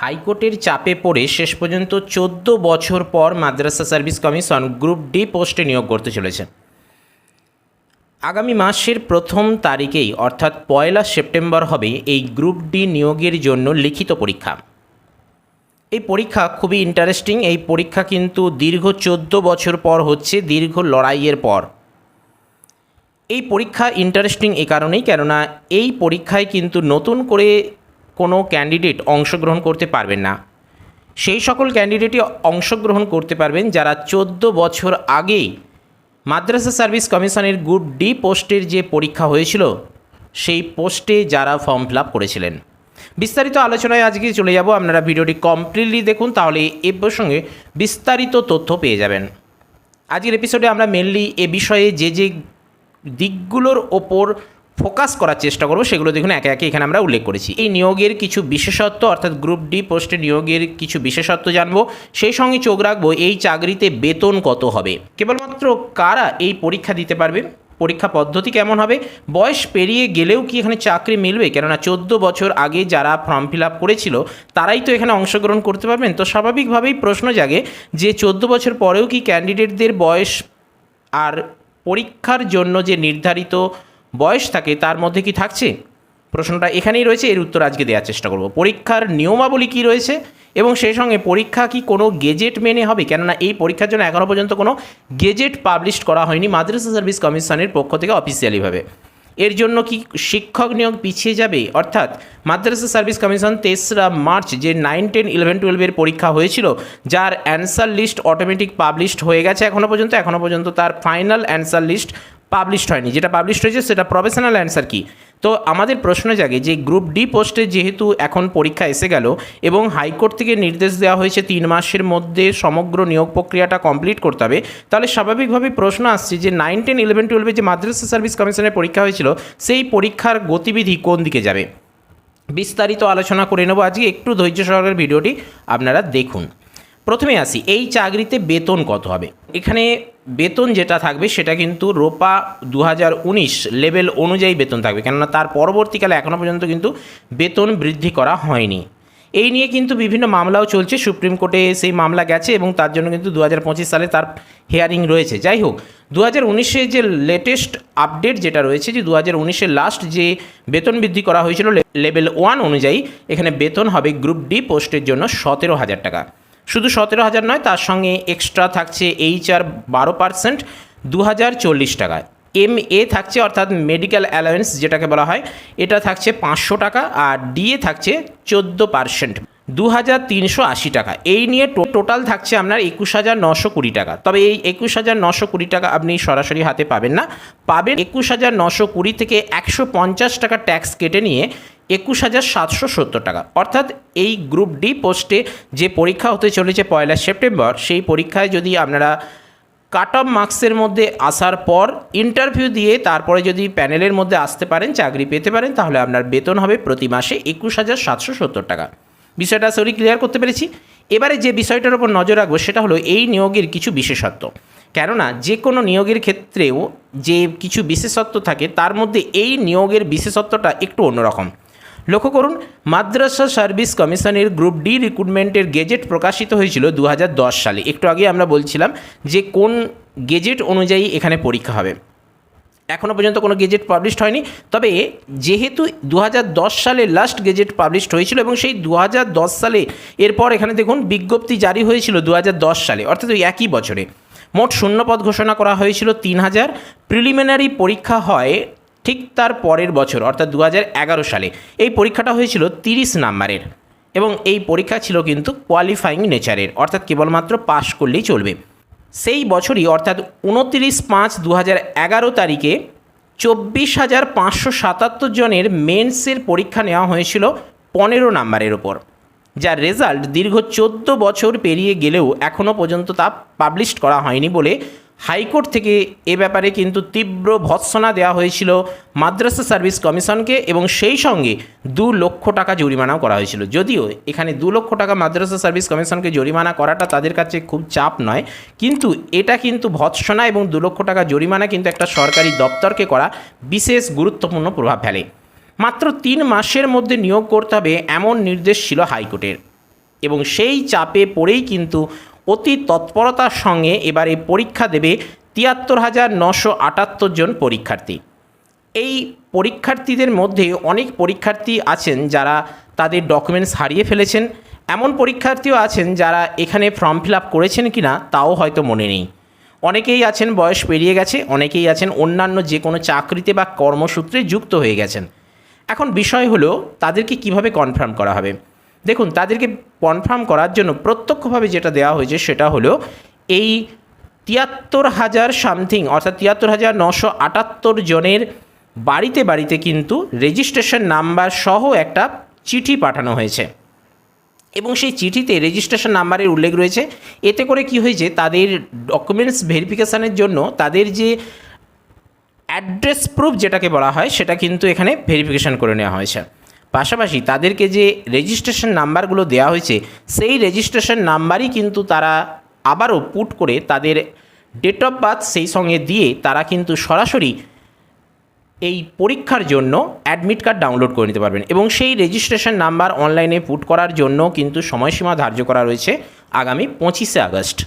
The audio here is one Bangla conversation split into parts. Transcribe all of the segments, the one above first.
হাইকোর্টের চাপে পড়ে শেষ পর্যন্ত চোদ্দ বছর পর Madrasah service commission group D পোস্টে নিয়োগ করতে চলেছে। আগামী মাসের প্রথম তারিখেই, অর্থাৎ পয়লা সেপ্টেম্বর হবে, এই গ্রুপ ডি নিয়োগের জন্য লিখিত পরীক্ষা। এই পরীক্ষা খুবই ইন্টারেস্টিং। এই পরীক্ষা কিন্তু দীর্ঘ চোদ্দ বছর পর হচ্ছে, দীর্ঘ লড়াইয়ের পর। এই পরীক্ষা ইন্টারেস্টিং এ কারণেই, কেননা এই পরীক্ষায় কিন্তু নতুন করে কোনো ক্যান্ডিডেট অংশগ্রহণ করতে পারবেন না। সেই সকল ক্যান্ডিডেটই অংশগ্রহণ করতে পারবেন যারা চোদ্দ বছর আগেই মাদ্রাসা সার্ভিস কমিশনের গ্রুপ ডি পোস্টের যে পরীক্ষা হয়েছিল, সেই পোস্টে যারা ফর্ম ফিল করেছিলেন। বিস্তারিত আলোচনায় আজকে চলে যাব। আপনারা ভিডিওটি কমপ্লিটলি দেখুন, তাহলে এ প্রসঙ্গে বিস্তারিত তথ্য পেয়ে যাবেন। আজকের এপিসোডে আমরা মেনলি এ বিষয়ে যে যে দিকগুলোর ওপর ফোকাস করার চেষ্টা করব, সেগুলো দেখুন একে একে এখানে আমরা উল্লেখ করেছি। এই নিয়োগের কিছু বিশেষত্ব, অর্থাৎ গ্রুপ ডি পোস্টে নিয়োগের কিছু বিশেষত্ব জানব, সেই সঙ্গে চোখ রাখব, এই চাকরিতে বেতন কত হবে? কেবলমাত্র কারা এই পরীক্ষা দিতে পারবে? পরীক্ষা পদ্ধতি কেমন হবে? বয়স পেরিয়ে গেলেও কি এখানে চাকরি মিলবে? কেননা চোদ্দ বছর আগে যারা ফর্ম ফিল আপ করেছিল, তারাই তো এখানে অংশগ্রহণ করতে পারবেন। তো স্বাভাবিকভাবেই প্রশ্ন জাগে যে চোদ্দ বছর পরেও কি ক্যান্ডিডেটদের বয়স আর পরীক্ষার জন্য যে নির্ধারিত বয়স থাকে, তার মধ্যে কি থাকছে? প্রশ্নটা এখানেই রয়েছে, এর উত্তর আজকে দেওয়ার চেষ্টা করব। পরীক্ষার নিয়মাবলী কি রয়েছে? এবং সেই সঙ্গে পরীক্ষা কি কোনো গেজেট মেনে হবে? কেননা এই পরীক্ষার জন্য এখনও পর্যন্ত কোনো গেজেট পাবলিশ করা হয়নি মাদ্রাসা সার্ভিস কমিশনের পক্ষ থেকে অফিসিয়ালিভাবে। এর জন্য কি শিক্ষক নিয়োগ পিছিয়ে যাবে? অর্থাৎ মাদ্রাসা সার্ভিস কমিশন তেসরা মার্চ যে নাইন, টেন, ইলেভেন টুয়েলভের পরীক্ষা হয়েছিল, যার অ্যান্সার লিস্ট অটোমেটিক পাবলিশড হয়ে গেছে এখনও পর্যন্ত। এখনও পর্যন্ত তার ফাইনাল অ্যান্সার লিস্ট পাবলিশড হয়নি। যেটা পাবলিশড হয়েছে, সেটা প্রফেশনাল অ্যান্সার কি? তো আমাদের প্রশ্ন জাগে যে গ্রুপ ডি পোস্টে যেহেতু এখন পরীক্ষা এসে গেল এবং হাইকোর্ট থেকে নির্দেশ দেওয়া হয়েছে তিন মাসের মধ্যে সমগ্র নিয়োগ প্রক্রিয়াটা কমপ্লিট করতে হবে, তাহলে স্বাভাবিকভাবেই প্রশ্ন আসছে যে নাইন টেন ইলেভেন টুয়েলভে যে মাদ্রাসা সার্ভিস কমিশনের পরীক্ষা হয়েছিল, সেই পরীক্ষার গতিবিধি কোন দিকে যাবে? বিস্তারিত আলোচনা করে নেব আজকে। একটু ধৈর্য সহকারে ভিডিওটি আপনারা দেখুন। প্রথমে আসি, এই চাকরিতে বেতন কত হবে? এখানে বেতন যেটা থাকবে সেটা কিন্তু রোপা দু হাজার উনিশ লেভেল অনুযায়ী বেতন থাকবে, কেননা তার পরবর্তীকালে এখনও পর্যন্ত কিন্তু বেতন বৃদ্ধি করা হয়নি। এই নিয়ে কিন্তু বিভিন্ন মামলাও চলছে, সুপ্রিম কোর্টে সেই মামলা গেছে এবং তার জন্য কিন্তু দু হাজার পঁচিশ সালে তার হেয়ারিং রয়েছে। যাই হোক দু হাজার যে লেটেস্ট আপডেট যেটা রয়েছে যে দু হাজার লাস্ট যে বেতন বৃদ্ধি করা হয়েছিল লেভেল ওয়ান অনুযায়ী এখানে বেতন হবে গ্রুপ ডি পোস্টের জন্য সতেরো হাজার টাকা। শুধু সতেরো হাজার নয়, তার সঙ্গে এক্সট্রা থাকছে এইচ আর বারো পার্সেন্ট দু হাজার চল্লিশ টাকায়। এম এ থাকছে অর্থাৎ মেডিকেল অ্যালায়েন্স যেটাকে বলা হয়, এটা থাকছে পাঁচশো টাকা আর ডিএ থাকছে চোদ্দ পার্সেন্ট দু হাজার তিনশো আশি টাকা। এই নিয়ে টোটাল থাকছে আপনার একুশ হাজার নশো কুড়ি টাকা। তবে এই একুশ হাজার নশো কুড়ি টাকা আপনি সরাসরি হাতে পাবেন না। পাবেন একুশ হাজার নশো কুড়ি থেকে একশো পঞ্চাশ টাকা ট্যাক্স কেটে নিয়ে একুশ হাজার সাতশো সত্তর টাকা। অর্থাৎ এই গ্রুপ ডি পোস্টে যে পরীক্ষা হতে চলেছে পয়লা সেপ্টেম্বর, সেই পরীক্ষায় যদি আপনারা কাট অফ মার্কসের মধ্যে আসার পর ইন্টারভিউ দিয়ে তারপরে যদি প্যানেলের মধ্যে আসতে পারেন, চাকরি পেতে পারেন, তাহলে আপনার বেতন হবে প্রতি মাসে একুশ হাজার সাতশো সত্তর টাকা। বিষয়টা সরি ক্লিয়ার করতে পেরেছি। এবারে যে বিষয়টার উপর নজর রাখব, সেটা হলো এই নিয়োগের কিছু বিশেষত্ব। কেননা যে কোনো নিয়োগের ক্ষেত্রেও যে কিছু বিশেষত্ব থাকে, তার মধ্যে এই নিয়োগের বিশেষত্বটা একটু অন্যরকম। লক্ষ্য করুন, মাদ্রাসা সার্ভিস কমিশনের গ্রুপ ডি রিক্রুটমেন্টের গেজেট প্রকাশিত হয়েছিল দু হাজার দশ সালে। একটু আগে আমরা বলছিলাম যে কোন গেজেট অনুযায়ী এখানে পরীক্ষা হবে। এখনও পর্যন্ত কোনো গেজেট পাবলিশড হয়নি। তবে যেহেতু দু হাজার দশ সালে লাস্ট গেজেট পাবলিশড হয়েছিল এবং সেই দু হাজার দশ সালে এরপর এখানে দেখুন বিজ্ঞপ্তি জারি হয়েছিল দু হাজার দশ সালে, অর্থাৎ ওই একই বছরে। মোট শূন্যপদ ঘোষণা করা হয়েছিল তিন হাজার প্রিলিমিনারি পরীক্ষা হয় ঠিক তার পরের বছর, অর্থাৎ দু হাজার এগারো সালে। এই পরীক্ষাটা হয়েছিল তিরিশ নাম্বারের এবং এই পরীক্ষা ছিল কিন্তু কোয়ালিফাইং নেচারের অর্থাৎ কেবলমাত্র পাশ করলেই চলবে। সেই বছরই, অর্থাৎ উনত্রিশ পাঁচ দু এগারো তারিখে চব্বিশ হাজার পাঁচশো সাতাত্তর জনের মেন্সের পরীক্ষা নেওয়া হয়েছিল পনেরো নাম্বারের ওপর, যার রেজাল্ট দীর্ঘ চোদ্দ বছর পেরিয়ে গেলেও এখনও পর্যন্ত তা পাবলিশ করা হয়নি বলে হাইকোর্ট থেকে এ ব্যাপারে কিন্তু তীব্র ভৎসনা দেওয়া হয়েছিল মাদ্রাসা সার্ভিস কমিশনকে এবং সেই সঙ্গে দু লক্ষ টাকা জরিমানাও করা হয়েছিল। যদিও এখানে দু লক্ষ টাকা মাদ্রাসা সার্ভিস কমিশনকে জরিমানা করাটা তাদের কাছে খুব চাপ নয়, কিন্তু এটা কিন্তু ভৎসনা এবং দু লক্ষ টাকা জরিমানা কিন্তু একটা সরকারি দপ্তরকে করা বিশেষ গুরুত্বপূর্ণ প্রভাব ফেলে। মাত্র তিন মাসের মধ্যে নিয়োগ করতে হবে এমন নির্দেশ ছিল হাইকোর্টের এবং সেই চাপে পড়েই কিন্তু অতি তৎপরতার সঙ্গে এবারে পরীক্ষা দেবে তিয়াত্তর হাজার নশো আটাত্তর জন পরীক্ষার্থী। এই পরীক্ষার্থীদের মধ্যে অনেক পরীক্ষার্থী আছেন যারা তাদের ডকুমেন্টস হারিয়ে ফেলেছেন। এমন পরীক্ষার্থীও আছেন যারা এখানে ফর্ম ফিল আপ করেছেন কি না তাও হয়তো মনে নেই। অনেকেই আছেন, বয়স পেরিয়ে গেছে, অনেকেই আছেন, অন্যান্য যে কোনো চাকরিতে বা কর্মসূত্রে যুক্ত হয়ে গেছেন। এখন বিষয় হলো, তাদেরকে কীভাবে কনফার্ম করা হবে? দেখুন, তাদেরকে কনফার্ম করার জন্য প্রত্যক্ষভাবে যেটা দেওয়া হয়েছে সেটা হলো এই তিয়াত্তর হাজার সামথিং অর্থাৎ তিয়াত্তর হাজার নশো আটাত্তর জনের বাড়িতে বাড়িতে কিন্তু রেজিস্ট্রেশন নাম্বার সহ একটা চিঠি পাঠানো হয়েছে। এবং সেই চিঠিতে রেজিস্ট্রেশন নাম্বারের উল্লেখ রয়েছে। এতে করে কি হয়েছে, তাদের ডকুমেন্টস ভেরিফিকেশানের জন্য তাদের যে অ্যাড্রেস প্রুফ যেটাকে বলা হয়, সেটা কিন্তু এখানে ভেরিফিকেশান করে নেওয়া হয়েছে। পাশাপাশি তাদেরকে যে রেজিস্ট্রেশন নাম্বারগুলো দেওয়া হয়েছে, সেই রেজিস্ট্রেশন নাম্বারই কিন্তু তারা আবারও পুট করে তাদের ডেট অফ বার্থ সেই সঙ্গে দিয়ে তারা কিন্তু সরাসরি এই পরীক্ষার জন্য অ্যাডমিট কার্ড ডাউনলোড করে নিতে পারবেন। এবং সেই রেজিস্ট্রেশন নাম্বার অনলাইনে পুট করার জন্য কিন্তু সময়সীমা ধার্য করা রয়েছে আগামী পঁচিশে আগস্ট।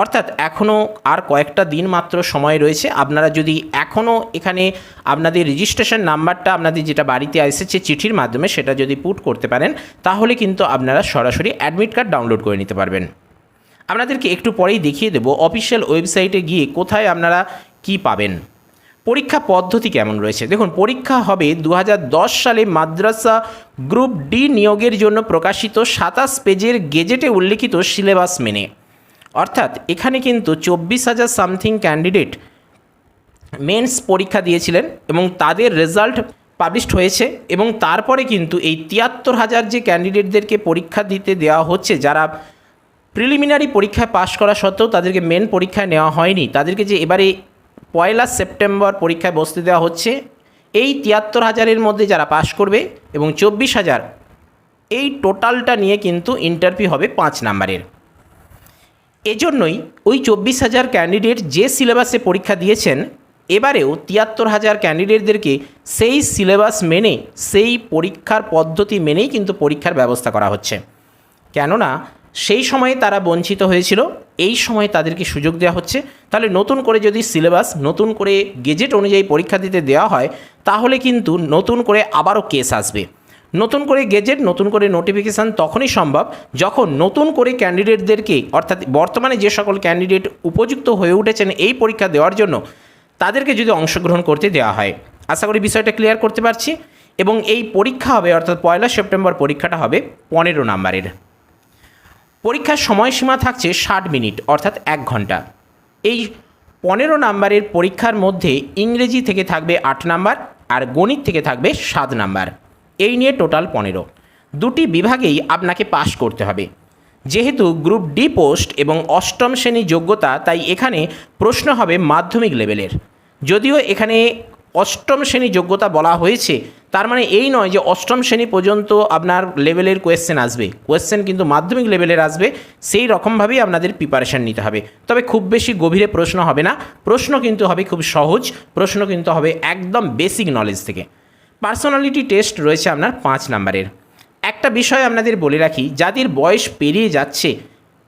অর্থাৎ এখনও আর কয়েকটা দিন মাত্র সময় রয়েছে। আপনারা যদি এখনও এখানে আপনাদের রেজিস্ট্রেশন নাম্বারটা, আপনাদের যেটা বাড়িতে এসেছে চিঠির মাধ্যমে সেটা যদি পুট করতে পারেন, তাহলে কিন্তু আপনারা সরাসরি অ্যাডমিট কার্ড ডাউনলোড করে নিতে পারবেন। আপনাদেরকে একটু পরেই দেখিয়ে দেবো অফিসিয়াল ওয়েবসাইটে গিয়ে কোথায় আপনারা কি পাবেন। পরীক্ষা পদ্ধতি কেমন রয়েছে? দেখুন, পরীক্ষা হবে দু হাজার দশ সালে মাদ্রাসা গ্রুপ ডি নিয়োগের জন্য প্রকাশিত সাতাশ পেজের গেজেটে উল্লিখিত সিলেবাস মেনে। অর্থাৎ এখানে কিন্তু চব্বিশ হাজার সামথিং ক্যান্ডিডেট মেন্স পরীক্ষা দিয়েছিলেন এবং তাদের রেজাল্ট পাবলিশড হয়েছে এবং তারপরে কিন্তু এই তিয়াত্তর হাজার যে ক্যান্ডিডেটদেরকে পরীক্ষা দিতে দেওয়া হচ্ছে, যারা প্রিলিমিনারি পরীক্ষায় পাশ করা সত্ত্বেও তাদেরকে মেন পরীক্ষায় নেওয়া হয়নি, তাদেরকে যে এবারে পয়লা সেপ্টেম্বর পরীক্ষায় বসতে দেওয়া হচ্ছে, এই তিয়াত্তর হাজারের মধ্যে যারা পাশ করবে এবং চব্বিশ হাজার, এই টোটালটা নিয়ে কিন্তু ইন্টারভিউ হবে পাঁচ নাম্বারের। এজন্যই ওই চব্বিশ হাজার ক্যান্ডিডেট যে সিলেবাসে পরীক্ষা দিয়েছেন, এবারেও তিয়াত্তর হাজার ক্যান্ডিডেটদেরকে সেই সিলেবাস মেনে, সেই পরীক্ষার পদ্ধতি মেনেই কিন্তু পরীক্ষার ব্যবস্থা করা হচ্ছে। কেননা সেই সময়ে তারা বঞ্চিত হয়েছিল, এই সময়ে তাদেরকে সুযোগ দেওয়া হচ্ছে। তাহলে নতুন করে যদি সিলেবাস নতুন করে গেজেট অনুযায়ী পরীক্ষা দিতে দেওয়া হয়, তাহলে কিন্তু নতুন করে আবারও কেস আসবে। নতুন করে গেজেট নতুন করে নোটিফিকেশান তখনই সম্ভব যখন নতুন করে ক্যান্ডিডেটদেরকে অর্থাৎ বর্তমানে যে সকল ক্যান্ডিডেট উপযুক্ত হয়ে উঠেছেন এই পরীক্ষা দেওয়ার জন্য তাদেরকে যদি অংশগ্রহণ করতে দেওয়া হয়। আশা করি বিষয়টা ক্লিয়ার করতে পারছি এবং এই পরীক্ষা হবে, অর্থাৎ পয়লা সেপ্টেম্বর পরীক্ষাটা হবে পনেরো নাম্বারের। পরীক্ষার সময়সীমা থাকছে ষাট মিনিট, অর্থাৎ এক ঘণ্টা। এই পনেরো নাম্বারের পরীক্ষার মধ্যে ইংরেজি থেকে থাকবে আট নাম্বার আর গণিত থেকে থাকবে সাত নাম্বার। এই নিয়ে টোটাল পনেরো। দুটি বিভাগেই আপনাকে পাশ করতে হবে। যেহেতু গ্রুপ ডি পোস্ট এবং অষ্টম শ্রেণি যোগ্যতা, তাই এখানে প্রশ্ন হবে মাধ্যমিক লেভেলের। যদিও এখানে অষ্টম শ্রেণি যোগ্যতা বলা হয়েছে, তার মানে এই নয় যে অষ্টম শ্রেণি পর্যন্ত আপনার লেভেলের কোয়েশ্চেন আসবে। কোয়েশ্চেন কিন্তু মাধ্যমিক লেভেলের আসবে, সেই রকমভাবেই আপনাদের প্রিপারেশান নিতে হবে। তবে খুব বেশি গভীরে প্রশ্ন হবে না। প্রশ্ন কিন্তু হবে খুব সহজ, প্রশ্ন কিন্তু হবে একদম বেসিক নলেজ থেকে। পার্সোনালিটি টেস্ট রয়েছে আপনার পাঁচ নাম্বারের। একটা বিষয় আপনাদের বলে রাখি, যাদের বয়স পেরিয়ে যাচ্ছে,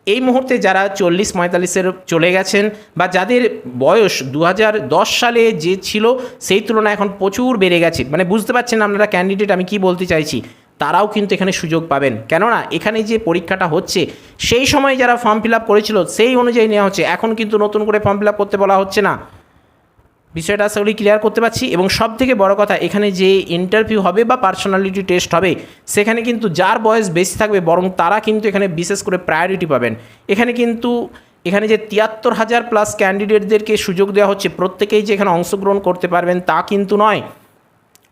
এই মুহূর্তে যারা চল্লিশ পঁয়তাল্লিশের চলে গেছেন বা যাদের বয়স দু হাজার দশ সালে যে ছিল, সেই তুলনায় এখন প্রচুর বেড়ে গেছে। মানে বুঝতে পারছেন আপনারা ক্যান্ডিডেট আমি কি বলতে চাইছি? তারাও কিন্তু এখানে সুযোগ পাবেন। কেননা এখানে যে পরীক্ষাটা হচ্ছে, সেই সময় যারা ফর্ম ফিল আপ করেছিল, সেই অনুযায়ী নেওয়া হচ্ছে। এখন কিন্তু নতুন করে ফর্ম ফিল আপ করতে বলা হচ্ছে না। বিষয়টা আশা করি ক্লিয়ার করতে পারছি এবং সব থেকে বড় কথা, এখানে যে ইন্টারভিউ হবে বা পার্সোনালিটি টেস্ট হবে, সেখানে কিন্তু যার বয়স বেশি থাকবে বরং তারা কিন্তু এখানে বিশেষ করে প্রায়োরিটি পাবেন। এখানে কিন্তু, এখানে যে তিয়াত্তর হাজার প্লাস ক্যান্ডিডেটদেরকে সুযোগ দেওয়া হচ্ছে, প্রত্যেকেই যে এখানে অংশগ্রহণ করতে পারবেন তা কিন্তু নয়।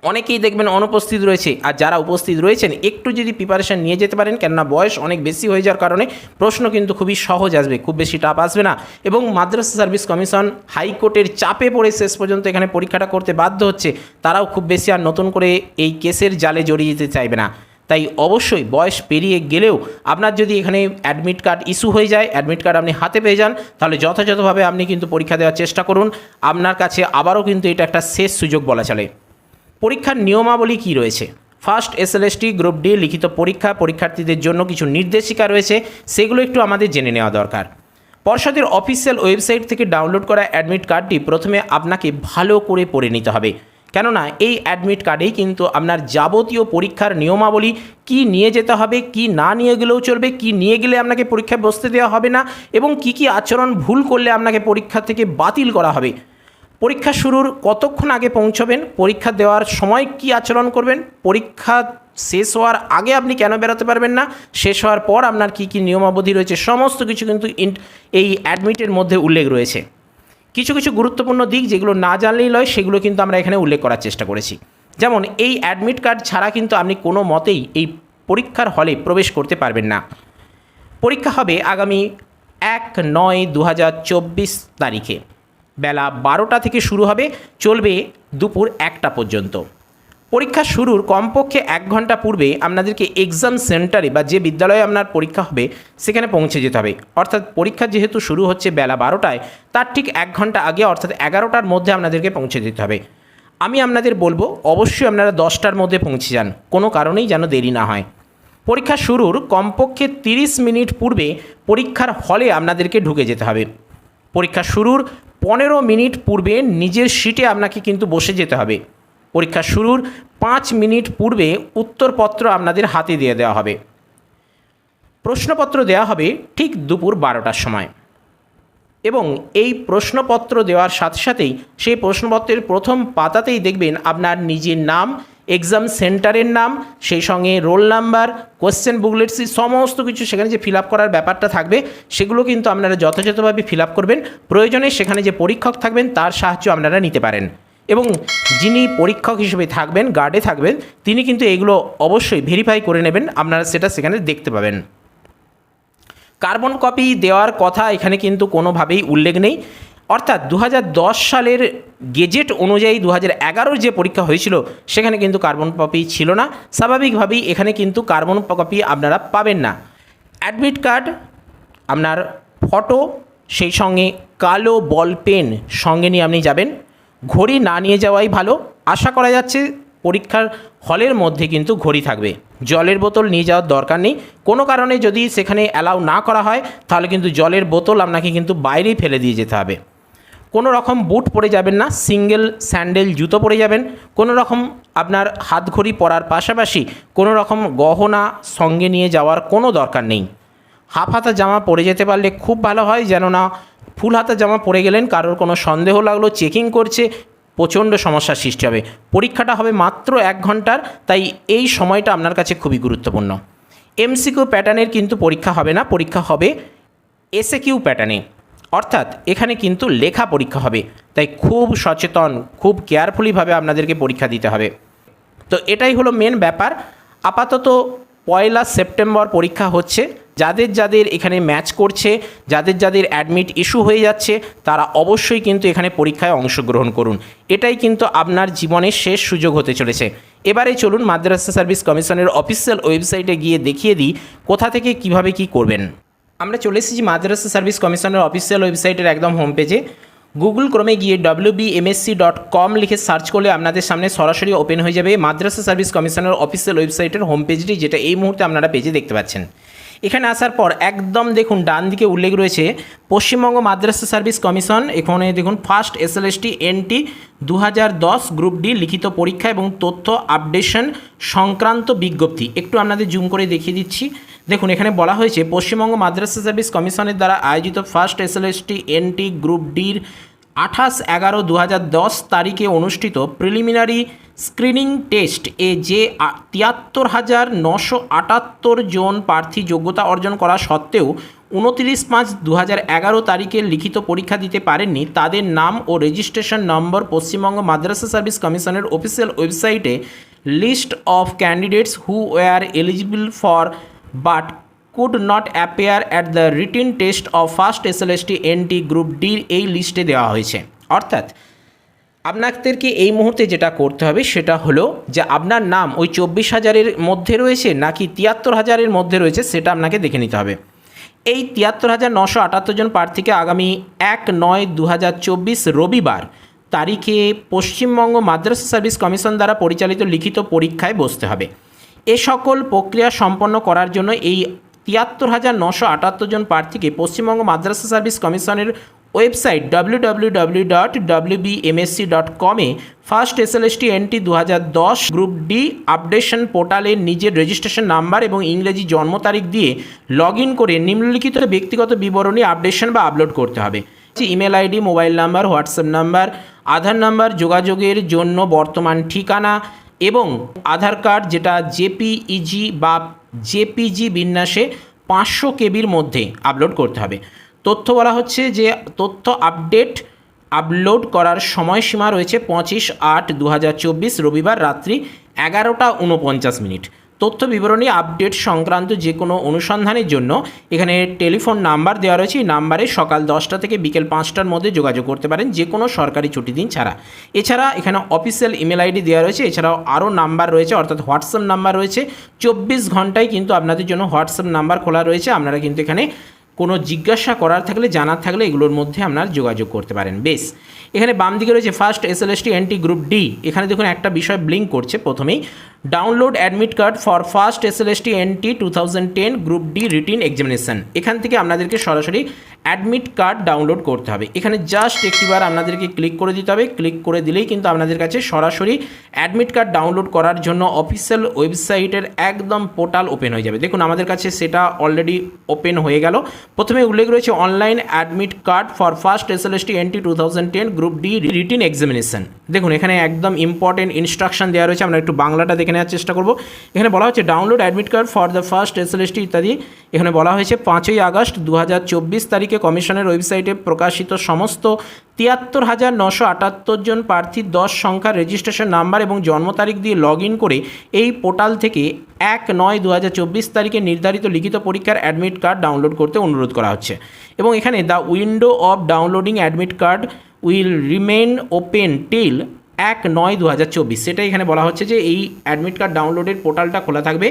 অনেকেই দেখবেন অনুপস্থিত রয়েছে। আর যারা উপস্থিত রয়েছেন, একটু যদি প্রিপারেশান নিয়ে যেতে পারেন, কেননা বয়স অনেক বেশি হয়ে যাওয়ার কারণে প্রশ্ন কিন্তু খুবই সহজ আসবে, খুব বেশি টাপ আসবে না। এবং মাদ্রাসা সার্ভিস কমিশন হাইকোর্টের চাপে পড়ে শেষ পর্যন্ত এখানে পরীক্ষাটা করতে বাধ্য হচ্ছে। তারাও খুব বেশি আর নতুন করে এই কেসের জালে জড়িয়ে যেতে চাইবে না। তাই অবশ্যই বয়স পেরিয়ে গেলেও আপনার যদি এখানে অ্যাডমিট কার্ড ইস্যু হয়ে যায় অ্যাডমিট কার্ড আপনি হাতে পেয়ে যান, তাহলে যথাযথভাবে আপনি কিন্তু পরীক্ষা দেওয়ার চেষ্টা করুন। আপনার কাছে আবারও কিন্তু এটা একটা শেষ সুযোগ বলা চলে। পরীক্ষার নিয়মাবলী কি রয়েছে? First S SLST group D লিখিত পরীক্ষা, পরীক্ষার্থীদের জন্য কিছু নির্দেশিকা রয়েছে, সেগুলো একটু আমাদের জেনে নেওয়া দরকার। পর্ষদের অফিসিয়াল ওয়েবসাইট থেকে ডাউনলোড করা অ্যাডমিট কার্ডটি প্রথমে আপনাকে ভালো করে পড়ে নিতে হবে। কেননা, এই অ্যাডমিট কার্ডেই কিন্তু আপনার যাবতীয় পরীক্ষার নিয়মাবলী, কি নিয়ে যেতে হবে, কি না নিয়ে গেলেও চলবে, কি নিয়ে গেলে আপনাকে পরীক্ষায় বসতে দেওয়া হবে না, এবং কি কি আচরণ ভুল করলে আপনাকে পরীক্ষা থেকে বাতিল করা হবে। পরীক্ষা শুরুর কতক্ষণ আগে পৌঁছবেন? পরীক্ষা দেওয়ার সময় কি আচরণ করবেন? পরীক্ষা শেষ হওয়ার আগে আপনি কেন বেরোতে পারবেন না? শেষ হওয়ার পর আপনার কি কি নিয়মাবধি রয়েছে? সমস্ত কিছু কিন্তু এই অ্যাডমিটের মধ্যে উল্লেখ রয়েছে। কিছু কিছু গুরুত্বপূর্ণ দিক যেগুলো না জানলেই নয়, সেগুলো কিন্তু আমরা এখানে উল্লেখ করার চেষ্টা করেছি। যেমন, এই অ্যাডমিট কার্ড ছাড়া কিন্তু আপনি কোনো মতেই এই পরীক্ষার হলে প্রবেশ করতে পারবেন না। পরীক্ষা হবে আগামী এক নয় দু তারিখে। বেলা বারোটা থেকে শুরু হবে, চলবে দুপুর একটা পর্যন্ত। পরীক্ষা শুরুর কমপক্ষে এক ঘণ্টা পূর্বে আপনাদেরকে এক্সাম সেন্টারে বা যে বিদ্যালয়ে আপনার পরীক্ষা হবে, সেখানে পৌঁছে যেতে হবে। অর্থাৎ পরীক্ষা যেহেতু শুরু হচ্ছে বেলা বারোটায়, তার ঠিক এক ঘণ্টা আগে অর্থাৎ এগারোটার মধ্যে আপনাদেরকে পৌঁছে যেতে হবে। আমি আপনাদের বলব, অবশ্যই আপনারা দশটার মধ্যে পৌঁছে যান, কোনো কারণেই যেন দেরি না হয়। পরীক্ষা শুরুর কমপক্ষে তিরিশ মিনিট পূর্বে পরীক্ষার হলে আপনাদেরকে ঢুকে যেতে হবে। পরীক্ষা শুরুর পনেরো মিনিট পূর্বে নিজের সিটে আপনাকে কিন্তু বসে যেতে হবে। পরীক্ষা শুরুর পাঁচ মিনিট পূর্বে উত্তরপত্র আপনাদের হাতে দিয়ে দেওয়া হবে। প্রশ্নপত্র দেওয়া হবে ঠিক দুপুর বারোটার সময়। এবং এই প্রশ্নপত্র দেওয়ার সাথে সাথেই সেই প্রশ্নপত্রের প্রথম পাতাতেই দেখবেন আপনার নিজের নাম এক্সাম সেন্টারের নাম, সেই সঙ্গে রোল নাম্বার কোশ্চেন বুকলেটস সমস্ত কিছু সেখানে যে ফিল আপ করার ব্যাপারটা থাকবে, সেগুলো কিন্তু আপনারা যথাযথভাবে ফিল আপ করবেন। প্রয়োজনে সেখানে যে পরীক্ষক থাকবেন, তার সাহায্য আপনারা নিতে পারেন। এবং যিনি পরীক্ষক হিসেবে থাকবেন গার্ডে থাকবেন, তিনি কিন্তু এগুলো অবশ্যই ভেরিফাই করে নেবেন, আপনারা সেটা সেখানে দেখতে পাবেন। কার্বন কপি দেওয়ার কথা এখানে কিন্তু কোনোভাবেই উল্লেখ নেই। অর্থাৎ দু হাজার দশ সালের গেজেট অনুযায়ী দু হাজার যে পরীক্ষা হয়েছিল, সেখানে কিন্তু কার্বন কপি ছিল না। স্বাভাবিকভাবেই এখানে কিন্তু কার্বন কপি আপনারা পাবেন না। অ্যাডমিট কার্ড, আপনার ফটো, সেই সঙ্গে কালো বল পেন সঙ্গে নিয়ে আপনি যাবেন। ঘড়ি না নিয়ে যাওয়াই ভালো। আশা করা যাচ্ছে পরীক্ষার হলের মধ্যে কিন্তু ঘড়ি থাকবে। জলের বোতল নিয়ে যাওয়ার দরকার নেই। কোনো কারণে যদি সেখানে অ্যালাউ না করা হয়, তাহলে কিন্তু জলের বোতল আপনাকে কিন্তু বাইরেই ফেলে দিয়ে যেতে হবে। কোনো রকম বুট পরে যাবেন না, সিঙ্গেল স্যান্ডেল জুতো পরে যাবেন কোনো রকম আপনার হাত ঘড়ি পরার পাশাপাশি কোনো রকম গহনা সঙ্গে নিয়ে যাওয়ার কোনো দরকার নেই। হাফ হাতা জামা পরে যেতে পারলে খুব ভালো হয় যেন না ফুল হাতা জামা পরে গেলেন, কারোর কোনো সন্দেহ লাগল, চেকিং করছে, প্রচণ্ড সমস্যার সৃষ্টি হবে। পরীক্ষাটা হবে মাত্র এক ঘণ্টার, তাই এই সময়টা আপনার কাছে খুবই গুরুত্বপূর্ণ। এমসিকিউ প্যাটার্নের কিন্তু পরীক্ষা হবে না, পরীক্ষা হবে এসএ কিউ প্যাটার্নে। অর্থাৎ এখানে কিন্তু লেখা পরীক্ষা হবে। তাই খুব সচেতন, খুব কেয়ারফুলিভাবে আপনাদেরকে পরীক্ষা দিতে হবে। তো এটাই হলো মেন ব্যাপার। আপাতত পয়লা সেপ্টেম্বর পরীক্ষা হচ্ছে। যাদের যাদের এখানে ম্যাচ করছে, যাদের যাদের অ্যাডমিট ইস্যু হয়ে যাচ্ছে, তারা অবশ্যই কিন্তু এখানে পরীক্ষায় অংশগ্রহণ করুন। এটাই কিন্তু আপনার জীবনের শেষ সুযোগ হতে চলেছে। এবারে চলুন মাদ্রাসা সার্ভিস কমিশনের অফিসিয়াল ওয়েবসাইটে গিয়ে দেখিয়ে দিই কোথা থেকে কীভাবে কি করবেন। আমরা চলে এসেছি মাদ্রাসা সার্ভিস কমিশনের অফিসিয়াল ওয়েবসাইটের একদম হোম পেজে গুগল ক্রমে গিয়ে ডব্লিউ বিএমএসসি ডট কম লিখে সার্চ করলে আপনাদের সামনে সরাসরি ওপেন হয়ে যাবে মাদ্রাসা সার্ভিস কমিশনের অফিসিয়াল ওয়েবসাইটের হোম পেজটি যেটা এই মুহূর্তে আপনারা পেজে দেখতে পাচ্ছেন। এখানে আসার পর একদম দেখুন, ডান দিকে উল্লেখ রয়েছে, পশ্চিমবঙ্গ মাদ্রাসা সার্ভিস কমিশন, এখানে দেখুন ফার্স্ট এসএলএসটি এনটি দু হাজার দশ গ্রুপ ডি লিখিত পরীক্ষা এবং তথ্য আপডেশন সংক্রান্ত বিজ্ঞপ্তি। একটু আপনাদের জুম করে দেখিয়ে দিচ্ছি। দেখুন, এখানে বলা হয়েছে, পশ্চিমবঙ্গ মাদ্রাসা সার্ভিস কমিশনের দ্বারা আয়োজিত ফার্স্ট এসএলএসটি এনটি গ্রুপ ডির আঠাশ এগারো দু তারিখে অনুষ্ঠিত প্রিলিমিনারি স্ক্রিনিং টেস্ট এ যে তিয়াত্তর হাজার নশো আটাত্তর জন প্রার্থী যোগ্যতা অর্জন করা সত্ত্বেও উনতিরিশ পাঁচ দু এগারো তারিখে লিখিত পরীক্ষা দিতে পারেননি। তাদের নাম ও রেজিস্ট্রেশন নম্বর পশ্চিমবঙ্গ মাদ্রাসা সার্ভিস কমিশনের অফিসিয়াল ওয়েবসাইটে list of candidates who were eligible for but could not appear at the written test of first SLST NT group ডির এই লিস্টে দেওয়া হয়েছে। অর্থাৎ আপনাদেরকে এই মুহূর্তে যেটা করতে হবে সেটা হলো যে আপনার নাম ওই চব্বিশ হাজারের মধ্যে রয়েছে নাকি তিয়াত্তর হাজারের মধ্যে রয়েছে সেটা আপনাকে দেখে নিতে হবে। এই তিয়াত্তর হাজার নশো আটাত্তর জন প্রার্থীকে আগামী এক নয় দু হাজার চব্বিশ রবিবার তারিখে পশ্চিমবঙ্গ মাদ্রাসা সার্ভিস কমিশন দ্বারা পরিচালিত লিখিত পরীক্ষায় বসতে হবে। এ সকল প্রক্রিয়া সম্পন্ন করার জন্য এই তিয়াত্তর হাজার নশো আটাত্তর জন প্রার্থীকে পশ্চিমবঙ্গ মাদ্রাসা সার্ভিস কমিশনের website W W W dot W BMSC dot কমে ফার্স্ট এসএলএসটি এনটি দু হাজার দশ গ্রুপ ডি আপডেশন পোর্টালে নিজের রেজিস্ট্রেশন নাম্বার এবং ইংরেজি জন্ম তারিখ দিয়ে লগ ইন করে নিম্নলিখিত ব্যক্তিগত বিবরণী আপডেশন বা আপলোড করতে হবে। Email ID, mobile number, WhatsApp number, Aadhaar number, যোগাযোগের জন্য বর্তমান ঠিকানা এবং আধার কার্ড যেটা জেপিইজি বা জেপিজি বিন্যাসে পাঁচশো কেবির মধ্যে আপলোড করতে হবে। তথ্য বলা হচ্ছে যে তথ্য আপডেট আপলোড করার সময়সীমা রয়েছে পঁচিশ আট দু রবিবার রাত্রি এগারোটা উনপঞ্চাশ মিনিট। তথ্য বিবরণী আপডেট সংক্রান্ত যে কোনো অনুসন্ধানের জন্য এখানে টেলিফোন নাম্বার দেওয়া রয়েছে। এই নাম্বারে সকাল দশটা থেকে বিকেল পাঁচটার মধ্যে যোগাযোগ করতে পারেন যে কোনো সরকারি ছুটি দিন ছাড়া। এছাড়া এখানে অফিসিয়াল ইমেল আইডি দেওয়া রয়েছে। এছাড়াও আরও নাম্বার রয়েছে, অর্থাৎ হোয়াটসঅ্যাপ নাম্বার রয়েছে। চব্বিশ ঘন্টায় কিন্তু আপনাদের জন্য হোয়াটসঅ্যাপ নাম্বার খোলা রয়েছে। আপনারা কিন্তু এখানে কোনো জিজ্ঞাসা করার থাকলে, জানার থাকলে এগুলোর মধ্যে আপনার যোগাযোগ করতে পারেন। বেশ, এখানে বাম দিকে রয়েছে first S L S T NT group D এখানে দেখুন একটা বিষয় ব্লিঙ্ক করছে প্রথমেই। Download admit card for first S L S T NT two thousand ten group D written examination এখান থেকে আপনাদেরকে সরাসরি অ্যাডমিট কার্ড ডাউনলোড করতে হবে। এখানে জাস্ট একটিবার আপনাদেরকে ক্লিক করে দিতে হবে। ক্লিক করে দিলেই কিন্তু আপনাদের কাছে সরাসরি অ্যাডমিট কার্ড ডাউনলোড করার জন্য অফিসিয়াল ওয়েবসাইটের একদম পোর্টাল ওপেন হয়ে যাবে। দেখুন, আমাদের কাছে সেটা অলরেডি ওপেন হয়ে গেল। প্রথমে উল্লেখ রয়েছে online admit card for first S L S T NT two thousand ten group D written examination দেখুন, এখানে একদম ইম্পর্টেন্ট ইনস্ট্রাকশন দেওয়া রয়েছে, আমরা একটু বাংলাটা দেখে নেওয়ার চেষ্টা করব। এখানে বলা হচ্ছে download admit card for the first S L S T ইত্যাদি। এখানে বলা হয়েছে পাঁচই আগস্ট দু হাজার চব্বিশ তারিখে কমিশনের ওয়েবসাইটে প্রকাশিত সমস্ত তিয়াত্তর হাজার নশো আটাত্তর জন প্রার্থীর দশ সংখ্যার রেজিস্ট্রেশন নাম্বার এবং জন্ম তারিখ দিয়ে লগ ইন করে এই পোর্টাল থেকে এক নয় দু তারিখে নির্ধারিত লিখিত পরীক্ষার অ্যাডমিট কার্ড ডাউনলোড করতে অনুরোধ করা হচ্ছে। এবং এখানে the window of downloading admit card will remain open till এক নয় দু হাজার চব্বিশ। সেটাই এখানে বলা হচ্ছে যে এই অ্যাডমিট কার্ড ডাউনলোডের পোর্টালটা খোলা থাকবে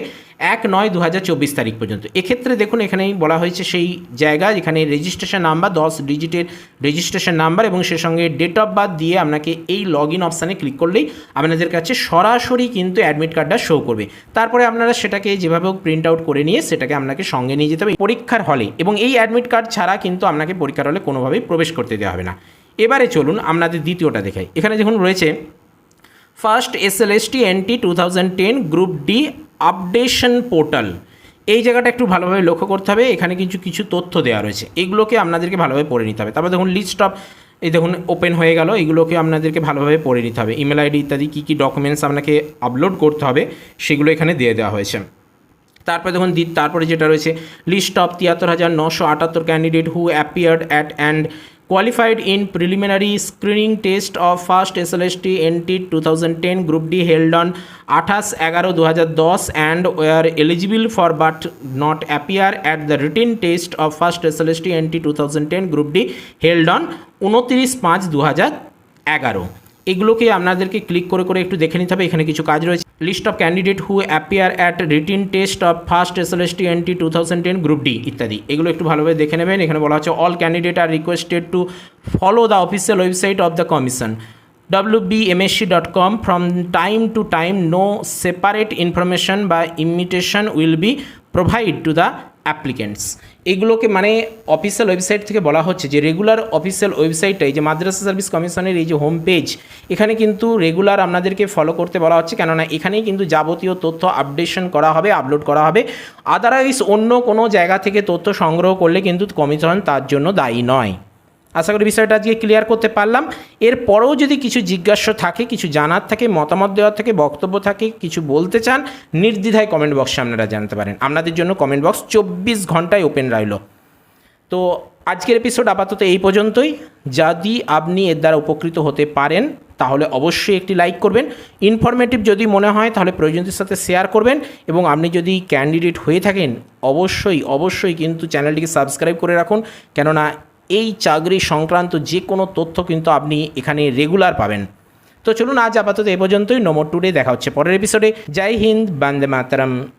এক নয় দু হাজার চব্বিশ তারিখ পর্যন্ত। এক্ষেত্রে দেখুন, এখানেই বলা হয়েছে সেই জায়গা যেখানে রেজিস্ট্রেশন নাম্বার দশ ডিজিটের রেজিস্ট্রেশন নাম্বার এবং সে সঙ্গে ডেট অফ বার্থ দিয়ে আপনাকে এই লগ ইন অপশানে ক্লিক করলেই আপনাদের কাছে সরাসরি কিন্তু অ্যাডমিট কার্ডটা শো করবে। তারপরে আপনারা সেটাকে যেভাবে হোক প্রিন্ট আউট করে নিয়ে সেটাকে আপনাকে সঙ্গে নিয়ে যেতে হবে পরীক্ষার হলে এবং এই অ্যাডমিট কার্ড ছাড়া কিন্তু আপনাকে পরীক্ষার হলে কোনোভাবেই প্রবেশ করতে দেওয়া হবে না। এবারে চলুন আপনাদের দ্বিতীয়টা দেখাই। এখানে যখন রয়েছে first S L S T thousand ten group D updation portal এই জায়গাটা একটু ভালোভাবে লক্ষ্য করতে হবে। এখানে কিছু কিছু তথ্য দেওয়া রয়েছে। এগুলোকে আপনাদেরকে ভালোভাবে পড়ে নিতে হবে। তারপর দেখুন লিস্ট অফ এই দেখুন ওপেন হয়ে গেল। এগুলোকে আপনাদেরকে ভালোভাবে পড়ে নিতে হবে। ইমেল আইডি ইত্যাদি কী কী ডকুমেন্টস আপনাকে আপলোড করতে হবে, সেগুলো এখানে দিয়ে দেওয়া হয়েছে। তারপরে দেখুন তারপরে যেটা রয়েছে লিস্ট অফ তিয়াত্তর হাজার নশো আটাত্তর candidate who appeared at and qualified in preliminary screening test of first SLST NT 2010 Group D held on 28-11-2010 and were eligible for but not appear at the written test of first SLST NT 2010 Group D held on 29-5-2011 এগুলোকে আপনাদেরকে ক্লিক করে করে একটু দেখে নিতে হবে। এখানে কিছু কাজ রয়েছে। List of candidate who appear at written test of first S L S T T two thousand ten group D ইত্যাদি। এগুলো একটু ভালোভাবে দেখে নেবেন। এখানে বলা হচ্ছে all candidate are requested to follow the official website of the commission wbmsc.com from time to time, no separate information by invitation will be provided to the applicants এগুলোকে মানে অফিসিয়াল ওয়েবসাইট থেকে বলা হচ্ছে যে রেগুলার অফিসিয়াল ওয়েবসাইটটাই যে মাদ্রাসা সার্ভিস কমিশনের এই যে হোম পেজ এখানে কিন্তু রেগুলার আপনাদেরকে ফলো করতে বলা হচ্ছে। কেননা এখানেই কিন্তু যাবতীয় তথ্য আপডেশন করা হবে আপলোড করা হবে। আদারওয়াইজ অন্য কোনো জায়গা থেকে তথ্য সংগ্রহ করলে কিন্তু কমিশন তার জন্য দায়ী নয়। আশা করি বিষয়টা আজকে ক্লিয়ার করতে পারলাম। এরপরেও যদি কিছু জিজ্ঞাসা থাকে, কিছু জানার থাকে, মতামত দেওয়ার থাকে, বক্তব্য থাকে, কিছু বলতে চান, নির্দ্বিধায় কমেন্ট বক্সে আপনারা জানতে পারেন। আপনাদের জন্য কমেন্ট বক্স চব্বিশ ঘন্টায় ওপেন রইল। তো আজকের এপিসোড আপাতত এই পর্যন্তই। যদি আপনি এর দ্বারা উপকৃত হতে পারেন, তাহলে অবশ্যই একটি লাইক করবেন। ইনফরমেটিভ যদি মনে হয়, তাহলে প্রয়োজনদের সাথে শেয়ার করবেন। এবং আপনি যদি ক্যান্ডিডেট হয়ে থাকেন, অবশ্যই অবশ্যই কিন্তু চ্যানেলটিকে সাবস্ক্রাইব করে রাখুন। কেননা এই চাকরি সংক্রান্ত যে কোনো তথ্য কিন্তু আপনি এখানে রেগুলার পাবেন। তো চলুন আজ আপাতত এ পর্যন্তই। নম্বর টুডে দেখা হচ্ছে পরের এপিসোডে জয় হিন্দ, বন্দে মাতারাম।